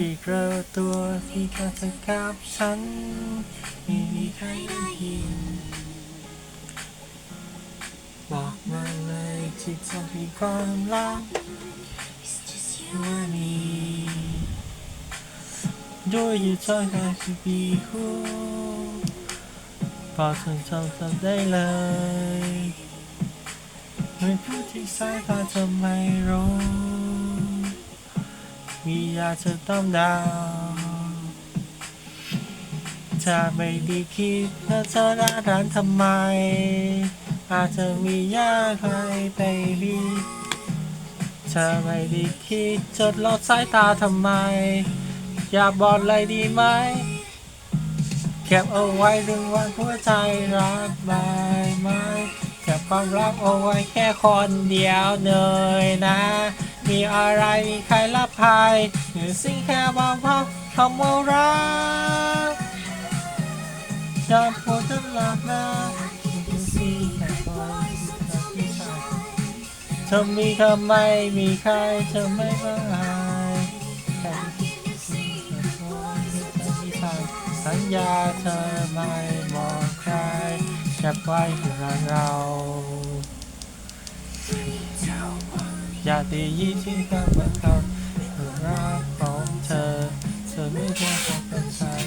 ปีกระตัวที่กระทำกับฉันไม่มีใครได้ยินบอกมาเลยที่จะมีความรักว่านี้ด้วยยู่ใจกันที่ปีหูพอฉันจำจำได้เลยไม่พูดที่สายตาจะไม่รู้ มีอยากจะต้องดาวจะไม่ด้คิดแล้วจะร้าร้านทำไม อาจจะมียากใครไปบีจะไม่ด้คิดจดลดสายตาทำไม อย่าบอกเลยดีไหมเก็บเอาไว้เรื่องวันหัวใจรักบายไหมเก็บความรักเอาไว้แค่คนเดียวเลยนะ อะไรมีใครรับภายหรือสิ่งแค่บอกพักคำว่ารักอย่าพูดจะหลับนะสิแค่คนที่ชายเธอมีเธอไม่มีใครเธอไม่บ้างหายแค่ที่ที่ชายสัญญาเธอไม่บอกใครเก็บไว้เพื่อเรา ด้ยินที่คำว่าคำรักของเธอ เธอไม่ควรบอกกับฉัน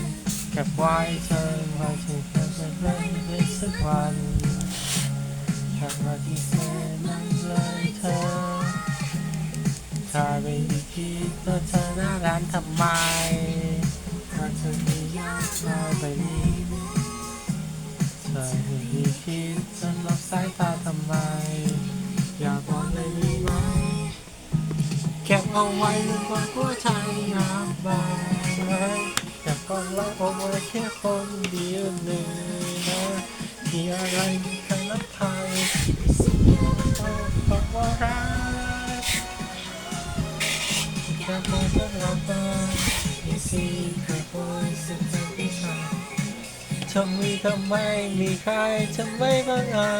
เก็บไว้เธอไว้ฉันแค่จะไม่ได้สักวันแค่ว่าที่เธอนั้นเลยเธอถ้าไม่ได้คิดว่าเธอหน้าร้านทำไมว่าเธอไม่อยากมาไปนี้เธอไม่ได้คิดจะลบสายตา ก็บเอาไว้ในความหัวใจรักบายไหมอยากกอดรักเอาไว้แค่คนเดียวเลยนะมีอะไรมีใครรับใครสิ่งที่เราบอกว่ารักแค่พอจะรักกันมีสิ่งแค่คนสุดท้ายที่ฉันทำไมทำไมมีใครจะไม่บ้างอา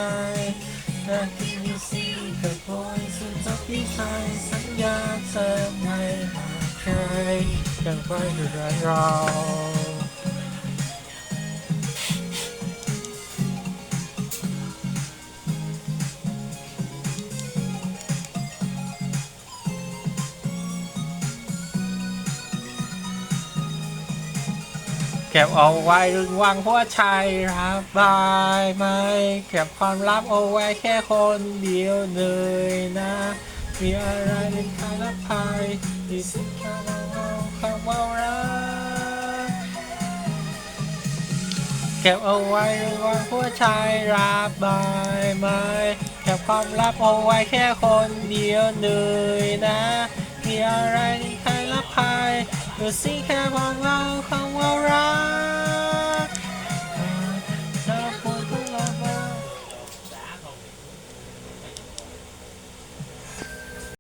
ยแต่ที่มีสิ่งแค่คนสุดท้ายที่ชายสัญญาเธอไม่บอกใครยังไว้ดูแลเรา เก็บเอาไว้รึงวางหัวใจรักบายไหมเก็บความลับเอาไว้แค่คนเดียวเลยนะ มีอะไรเป็นใครรับภายมีสิ่งแค่เราคำว่ารักเก็บเอาไว้รึงวางหัวใจรักบายไหมเก็บความลับเอาไว้แค่คนเดียวเลยนะ มีอะไรเป็นใครรับภายหรือสิ่งแค่ของเราคำ